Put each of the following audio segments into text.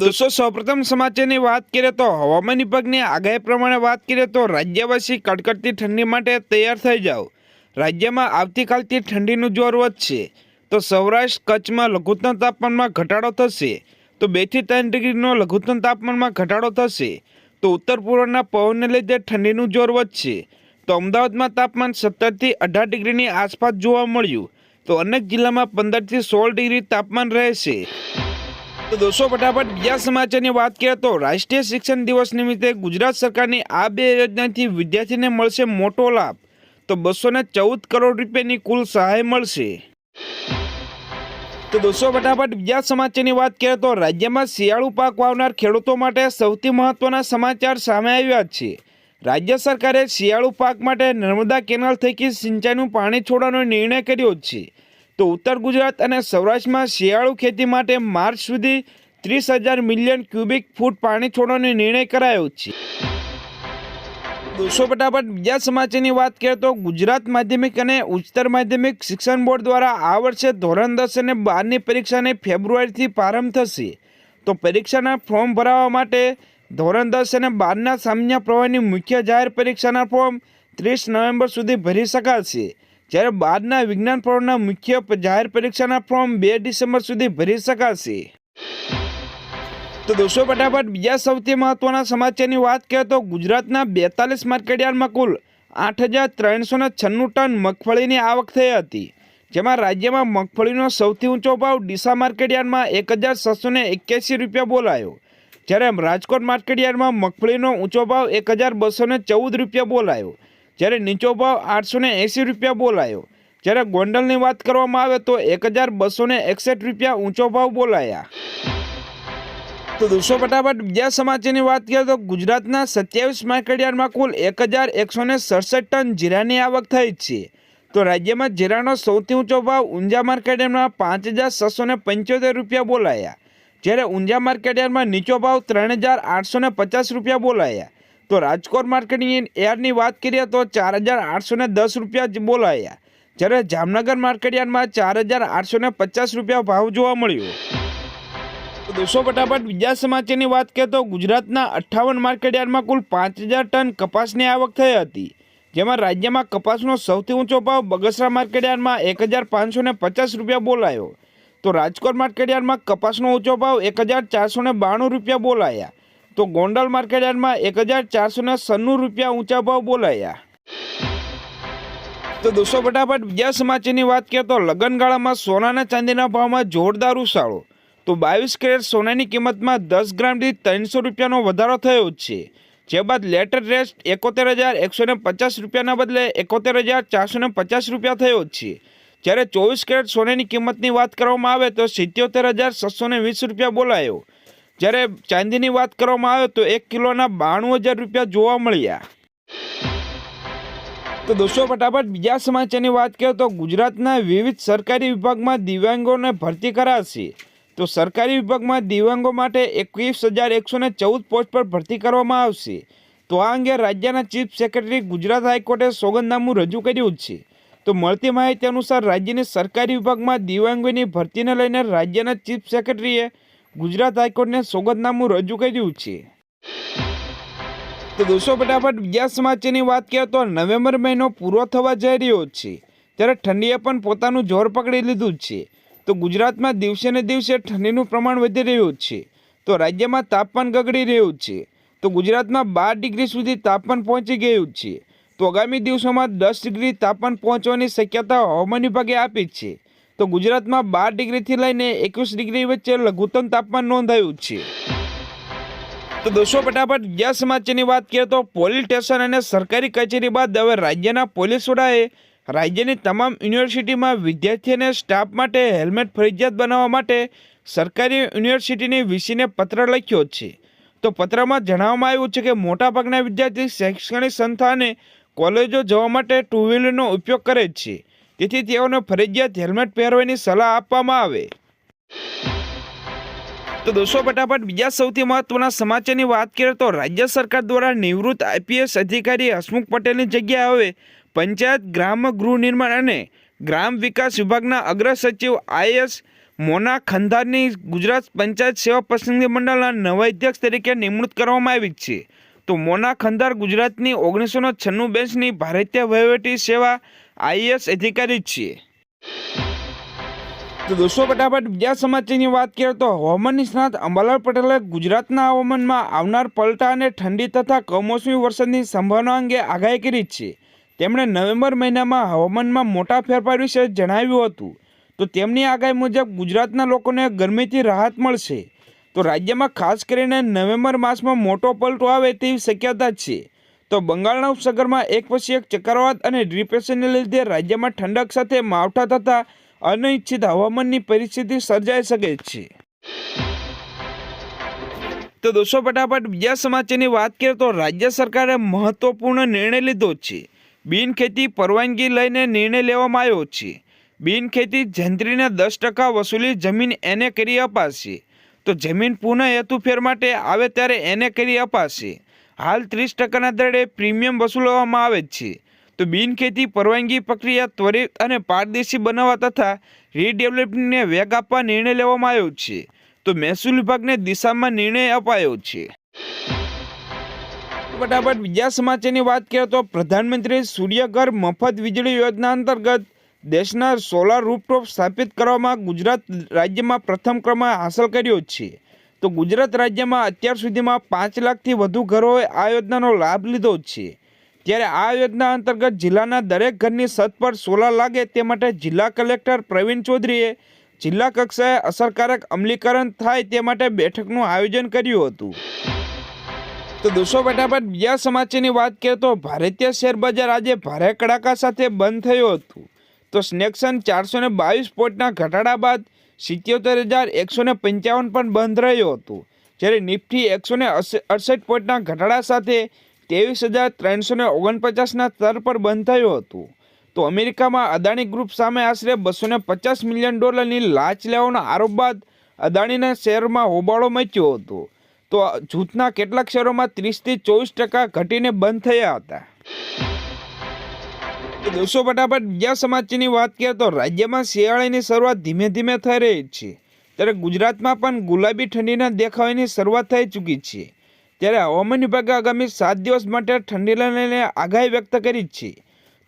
દોસ્તો, સૌપ્રથમ સમાચારની વાત કરીએ તો હવામાન વિભાગની આગાહી પ્રમાણે વાત કરીએ તો રાજ્યવાસી કડકડતી ઠંડી માટે તૈયાર થઈ જાઓ. રાજ્યમાં આવતીકાલથી ઠંડીનું જોર વધશે. તો સૌરાષ્ટ્ર કચ્છમાં લઘુત્તમ તાપમાનમાં ઘટાડો થશે. તો બેથી ત્રણ ડિગ્રીનો લઘુત્તમ તાપમાનમાં ઘટાડો થશે. તો ઉત્તર પૂર્વના પવનને લીધે ઠંડીનું જોર વધશે. તો અમદાવાદમાં તાપમાન સત્તરથી અઢાર ડિગ્રીની આસપાસ જોવા મળ્યું. તો અનેક જિલ્લામાં પંદરથી સોળ ડિગ્રી તાપમાન રહેશે. તો દોસ્તો ફટાફટ બીજા સમાચારની વાત કરીએ તો રાષ્ટ્રીય શિક્ષણ દિવસ નિમિત્તે ગુજરાત સરકારની આ બે યોજનાથી વિદ્યાર્થીને મળશે મોટો લાભ. તો બસો ને ચૌદ કરોડ રૂપિયાની કુલ સહાય મળશે. તો દોસ્તો ફટાફટ બીજા સમાચારની વાત કરીએ તો રાજ્યમાં શિયાળુ પાક વાવનાર ખેડૂતો માટે સૌથી મહત્વના સમાચાર સામે આવ્યા છે. રાજ્ય સરકારે શિયાળુ પાક માટે નર્મદા કેનાલ થકી સિંચાઈનું પાણી છોડવાનો નિર્ણય કર્યો છે. તો ઉત્તર ગુજરાત અને સૌરાષ્ટ્રમાં શિયાળુ ખેતી માટે માર્ચ સુધી ત્રીસ હજાર મિલિયન ક્યુબિક ફૂટ પાણી છોડવાનો નિર્ણય કરાયો છે. દોસ્તો, ફટાફટ બીજા સમાચારની વાત કરીએ તો ગુજરાત માધ્યમિક અને ઉચ્ચતર માધ્યમિક શિક્ષણ બોર્ડ દ્વારા આ વર્ષે ધોરણ દસ અને બારની પરીક્ષાને ફેબ્રુઆરીથી પ્રારંભ થશે. તો પરીક્ષાના ફોર્મ ભરાવવા માટે ધોરણ દસ અને બારના સામાન્ય પ્રવાહની મુખ્ય જાહેર પરીક્ષાના ફોર્મ ત્રીસ નવેમ્બર સુધી ભરી શકાશે. જ્યારે બારના વિજ્ઞાન પ્રવાહના મુખ્ય જાહેર પરીક્ષાના ફોર્મ બે ડિસેમ્બર સુધી ભરી શકાશે. તો દોસ્તો, ફટાફટ બીજા સૌથી મહત્વના સમાચારની વાત કરીએ તો ગુજરાતના બેતાલીસ માર્કેટયાર્ડમાં કુલ આઠ હજાર ત્રણસો છન્નું ટન મગફળીની આવક થઈ હતી. જેમાં રાજ્યમાં મગફળીનો સૌથી ઊંચો ભાવ ડીસા માર્કેટયાર્ડમાં એક હજાર છસો એક્યાસી રૂપિયા બોલાયો. જ્યારે રાજકોટ માર્કેટયાર્ડમાં મગફળીનો ઊંચો ભાવ એક હજાર બસો ચૌદ રૂપિયા બોલાયો. જ્યારે નીચો ભાવ આઠસો ને એંસી રૂપિયા બોલાયો. જ્યારે ગોંડલની વાત કરવામાં આવે તો એક હજાર બસો ને એકસઠ રૂપિયા ઊંચો ભાવ બોલાયા. તો દોસ્તો, ફટાફટ બીજા સમાચારની વાત કરીએ તો ગુજરાતના સત્યાવીસ માર્કેટયાર્ડમાં કુલ એક હજાર એકસો ને સડસઠ ટન જીરાની આવક થઈ છે. તો રાજ્યમાં જીરાનો સૌથી ઊંચો ભાવ ઊંઝા માર્કેટયાર્ડમાં પાંચ હજાર છસો ને પંચોતેર રૂપિયા બોલાયા. જ્યારે ઊંઝા માર્કેટયાર્ડમાં નીચો ભાવ ત્રણ હજાર આઠસો ને પચાસ રૂપિયા બોલાયા. તો રાજકોટ માર્કેટિંગ એરની વાત કરીએ તો ચાર હજાર આઠસો દસ રૂપિયા જ બોલાયા. જ્યારે જામનગર માર્કેટયાર્ડમાં ચાર હજાર આઠસો પચાસ રૂપિયા ભાવ જોવા મળ્યો. દોસ્તો, ફટાફટ બીજા સમાચારની વાત કરીએ તો ગુજરાતના અઠ્ઠાવન માર્કેટયાર્ડમાં કુલ પાંચ હજાર ટન કપાસની આવક થઈ હતી. જેમાં રાજ્યમાં કપાસનો સૌથી ઊંચો ભાવ બગસરા માર્કેટયાર્ડમાં એક હજાર પાંચસો પચાસ રૂપિયા બોલાયો. તો રાજકોટ માર્કેટયાર્ડમાં કપાસનો ઊંચો ભાવ એક હજાર ચારસો બાણું રૂપિયા બોલાયા. તો ગોંડલ માર્કેટયાર્ડમાં એક હજાર ચારસો ને સન્નું રૂપિયા ઊંચા ભાવ બોલાયા. તો દોસ્તો ફટાફટ બીજા સમાચારની વાત કરીએ તો લગનગાળામાં સોનાના ચાંદીના ભાવમાં જોરદાર ઉછાળો. તો બાવીસ કેરેટ સોનાની કિંમતમાં દસ ગ્રામ દીઠ ત્રણસો રૂપિયાનો વધારો થયો છે. જે બાદ લેટર રેસ્ટ એકોતેર હજાર એકસો ને પચાસ રૂપિયાના બદલે એકોતેર હજાર ચારસો પચાસ રૂપિયા થયો છે. જ્યારે ચોવીસ કેરેટ સોનાની કિંમતની વાત કરવામાં આવે તો સિત્યોતેર હજાર છસો વીસ રૂપિયા બોલાયો. જ્યારે ચાંદીની વાત કરવામાં આવે તો એક કિલોના બાણું હજાર રૂપિયા જોવા મળ્યા. તો દોસ્તો, ફટાફટ બીજા સમાચારની વાત કરીએ તો ગુજરાતના વિવિધ સરકારી વિભાગમાં દિવ્યાંગોને ભરતી કરાશે. તો સરકારી વિભાગમાં દિવ્યાંગો માટે એકવીસ હજાર એકસો ને ચૌદ પોસ્ટ પર ભરતી કરવામાં આવશે. તો આ અંગે રાજ્યના ચીફ સેક્રેટરી ગુજરાત હાઈકોર્ટે સોગંદનામું રજૂ કર્યું છે. તો મળતી માહિતી અનુસાર રાજ્યની સરકારી વિભાગમાં દિવ્યાંગોની ભરતીને લઈને રાજ્યના ચીફ સેક્રેટરીએ ગુજરાત હાઈકોર્ટને સોગંદનામું રજૂ કર્યું છે. તો દોસ્તો, ફટાફટ બીજા સમાચારની વાત કરીએ તો નવેમ્બર મહિનો પૂરો થવા જઈ રહ્યો છે. ત્યારે ઠંડીએ પણ પોતાનું જોર પકડી લીધું છે. તો ગુજરાતમાં દિવસે ને દિવસે ઠંડીનું પ્રમાણ વધી રહ્યું છે. તો રાજ્યમાં તાપમાન ગગડી રહ્યું છે. તો ગુજરાતમાં બાર ડિગ્રી સુધી તાપમાન પહોંચી ગયું છે. તો આગામી દિવસોમાં દસ ડિગ્રી તાપમાન પહોંચવાની શક્યતા હવામાન વિભાગે આપી છે. તો ગુજરાતમાં બાર ડિગ્રીથી લઈને એકવીસ ડિગ્રી વચ્ચે લઘુત્તમ તાપમાન નોંધાયું છે. તો દોસ્તો, ફટાફટ બીજા સમાચારની વાત કરીએ તો પોલીસ સ્ટેશન અને સરકારી કચેરી બાદ હવે રાજ્યના પોલીસ વડાએ રાજ્યની તમામ યુનિવર્સિટીમાં વિદ્યાર્થી અને સ્ટાફ માટે હેલ્મેટ ફરજિયાત બનાવવા માટે સરકારી યુનિવર્સિટીની વીસીને પત્ર લખ્યો છે. તો પત્રમાં જણાવવામાં આવ્યું છે કે મોટાભાગના વિદ્યાર્થી શૈક્ષણિક સંસ્થા અને કોલેજો જવા માટે ટુ વ્હીલરનો ઉપયોગ કરે છે. તેથી તેઓને ફરજિયાત હેલ્મેટ પહેરવાની સલાહ આપવામાં આવે. તો દોસ્તો, ફટાફટ બીજા સૌથી મહત્વના સમાચારની વાત કરીએ તો રાજ્ય સરકાર દ્વારા નિવૃત્ત આઈપીએસ અધિકારી હસમુખ પટેલની જગ્યાએ હવે પંચાયત ગ્રામ ગૃહ નિર્માણ અને ગ્રામ વિકાસ વિભાગના અગ્ર સચિવ આઈએસ મોના ખંધારની ગુજરાત પંચાયત સેવા પસંદગી મંડળના નવા અધ્યક્ષ તરીકે નિમણૂક કરવામાં આવી છે. તો મોના ખંધાર ગુજરાતની ઓગણીસો છન્નું બેન્ચની ભારતીય વહીવટી સેવા આઈએએસ અધિકારી છે તો દોસ્તો, ફટાફટ બીજા સમાચારની વાત કરીએ તો હવામાન નિષ્ણાત અંબાલાલ પટેલે ગુજરાતના હવામાનમાં આવનાર પલટા અને ઠંડી તથા કમોસમી વરસાદની સંભાવના અંગે આગાહી કરી છે. તેમણે નવેમ્બર મહિનામાં હવામાનમાં મોટા ફેરફાર વિશે જણાવ્યું હતું. તો તેમની આગાહી મુજબ ગુજરાતના લોકોને ગરમીથી રાહત મળશે. તો રાજ્યમાં ખાસ કરીને નવેમ્બર માસમાં મોટો પલટો આવે તેવી શક્યતા છે. તો બંગાળના ઉપસાગરમાં એક પછી એક ચક્રવાત અને ડિપ્રેશનને લીધે રાજ્યમાં ઠંડક સાથે માવઠા થતા અનિચ્છિત હવામાનની પરિસ્થિતિ સર્જાઈ શકે છે. તો દોસ્તો, ફટાફટ બીજા સમાચારની વાત કરીએ તો રાજ્ય સરકારે મહત્વપૂર્ણ નિર્ણય લીધો છે. બિનખેતી પરવાનગી લઈને નિર્ણય લેવામાં આવ્યો છે. બિનખેતી જંત્રીને દસ ટકા વસૂલી જમીન એને કરી અપાશે. તો જમીન પુનઃ હેતુફેર માટે આવે ત્યારે એને કરી અપાશે. હાલ ત્રીસ ટકાના દરે પ્રીમિયમ વસૂલવામાં આવે છે. તો બિનખેતી પરવાનગી પ્રક્રિયા ત્વરિત અને પારદર્શી બનાવવા તથા રીડેવલપમેન્ટને વેગ આપવા નિર્ણય લેવામાં આવ્યો છે. તો મહેસૂલ વિભાગને દિશામાં નિર્ણય અપાયો છે. ફટાફટ બીજા સમાચારની વાત કરીએ તો પ્રધાનમંત્રી સૂર્યઘર મફત વીજળી યોજના અંતર્ગત દેશના સોલાર રૂપટોપ સ્થાપિત કરવામાં ગુજરાત રાજ્યમાં પ્રથમ ક્રમ હાંસલ કર્યો છે. તો ગુજરાત રાજ્યમાં અત્યાર સુધીમાં પાંચ લાખથી વધુ ઘરોએ આ યોજનાનો લાભ લીધો છે. ત્યારે આ યોજના અંતર્ગત જિલ્લાના દરેક ઘરની છત પર સોલાર લાગે તે માટે જિલ્લા કલેક્ટર પ્રવીણ ચૌધરીએ જિલ્લા કક્ષાએ અસરકારક અમલીકરણ થાય તે માટે બેઠકનું આયોજન કર્યું હતું. તો દોસ્તો, ફટાફટ બીજા સમાચારની વાત કરીએ તો ભારતીય શેર બજાર આજે ભારે કડાકા સાથે બંધ થયું હતું. તો સ્નેક્સન ચારસો ને બાવીસ પોઈન્ટના ઘટાડા બાદ સિત્યોતેર હજાર એકસો ને પંચાવન પણ બંધ રહ્યો હતું. જ્યારે નિફ્ટી એકસો ને અડસઠ પોઈન્ટના ઘટાડા સાથે ત્રેવીસ હજાર ત્રણસો ને ઓગણપચાસના સ્તર પર બંધ થયું હતું. તો અમેરિકામાં અદાણી ગ્રુપ સામે આશરે બસો ને પચાસ મિલિયન ડોલરની લાંચ લેવાનો આરોપ બાદ અદાણીના શેરમાં હોબાળો મચ્યો હતો. તો જૂથના કેટલાક શહેરોમાં ત્રીસથી ચોવીસ ટકા ઘટીને બંધ થયા હતા. તો દોસ્તો ફટાફટ બીજા સમાચારની વાત કરીએ તો રાજ્યમાં શિયાળાની શરૂઆત ધીમે ધીમે થઈ રહી છે. ત્યારે ગુજરાતમાં પણ ગુલાબી ઠંડીના દેખાવાની શરૂઆત થઈ ચૂકી છે. ત્યારે હવામાન વિભાગે આગામી સાત દિવસ માટે ઠંડીને લઈને આગાહી વ્યક્ત કરી છે.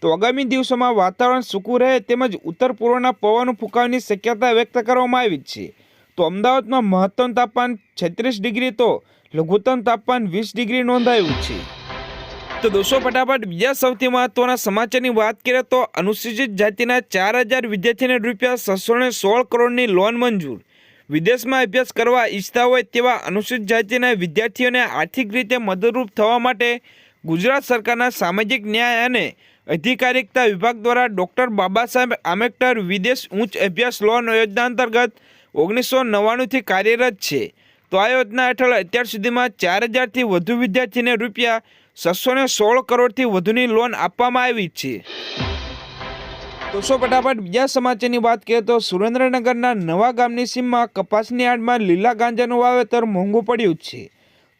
તો આગામી દિવસોમાં વાતાવરણ સૂકું રહે તેમજ ઉત્તર પૂર્વના પવન ફૂંકાવાની શક્યતા વ્યક્ત કરવામાં આવી છે. તો અમદાવાદમાં મહત્તમ તાપમાન છત્રીસ ડિગ્રી તો લઘુત્તમ તાપમાન વીસ ડિગ્રી નોંધાયું છે. તો દોસ્તો ફટાફટ બીજા સૌથી મહત્વના સમાચારની વાત કરીએ તો અનુસૂચિત જાતિના ચાર હજાર વિદ્યાર્થીને રૂપિયા છસો ને સોળ કરોડની લોન મંજૂર. વિદેશમાં અભ્યાસ કરવા ઈચ્છતા હોય તેવા અનુસૂચિત જાતિના વિદ્યાર્થીઓને આર્થિક રીતે મદદરૂપ થવા માટે ગુજરાત સરકારના સામાજિક ન્યાય અને અધિકારિકતા વિભાગ દ્વારા ડૉક્ટર બાબા સાહેબ આંબેડકર વિદેશ ઉચ્ચ અભ્યાસ લોન યોજના અંતર્ગત ઓગણીસો નવ્વાણુંથી કાર્યરત છે. તો આ યોજના હેઠળ અત્યાર સુધીમાં ચાર હજારથી વધુ વિદ્યાર્થીને રૂપિયા છસો ને સોળ કરોડથી વધુની લોન આપવામાં આવી છે. દોસ્તો ફટાફટ બીજા સમાચારની વાત કરીએ તો સુરેન્દ્રનગરના નવા ગામની સીમમાં કપાસની આડમાં લીલા ગાંજાનું વાવેતર મોંઘું પડ્યું છે.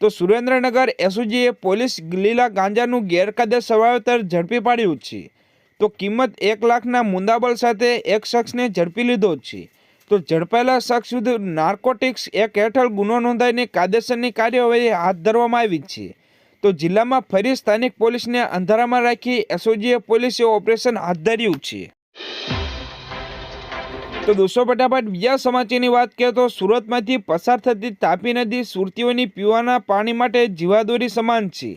તો સુરેન્દ્રનગર એસઓજીએ પોલીસ લીલા ગાંજાનું ગેરકાયદેસર વાવેતર ઝડપી પાડ્યું છે. તો કિંમત એક લાખના મુંદાબળ સાથે એક શખ્સને ઝડપી લીધો છે. તો ઝડપાયેલા શખ્સ વિરુદ્ધ નાર્કોટિક્સ એક હેઠળ ગુનો નોંધાઈને કાયદેસરની કાર્યવાહી હાથ ધરવામાં આવી છે. તો જિલ્લામાં ફરી સ્થાનિક પોલીસને અંધારામાં રાખી એસઓજીએ પોલીસે ઓપરેશન હાથ ધર્યું છે. તો દોસ્તો, ફટાફટ બીજા સમાચારની વાત કરીએ તો સુરતમાંથી પસાર થતી તાપી નદી સુરતીઓની પીવાના પાણી માટે જીવાદોરી સમાન છે.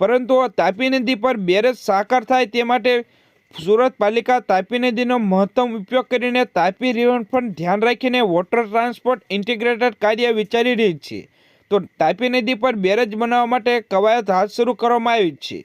પરંતુ તાપી નદી પર બેરેજ સાકાર થાય તે માટે સુરત પાલિકા તાપી નદીનો મહત્તમ ઉપયોગ કરીને તાપી રિવરફ્રન્ટ ધ્યાન રાખીને વોટર ટ્રાન્સપોર્ટ ઇન્ટિગ્રેટેડ કાર્ય વિચારી રહી છે. તો તાપી નદી પર બેરેજ બનાવવા માટે કવાયત હાથ શરૂ કરવામાં આવી છે.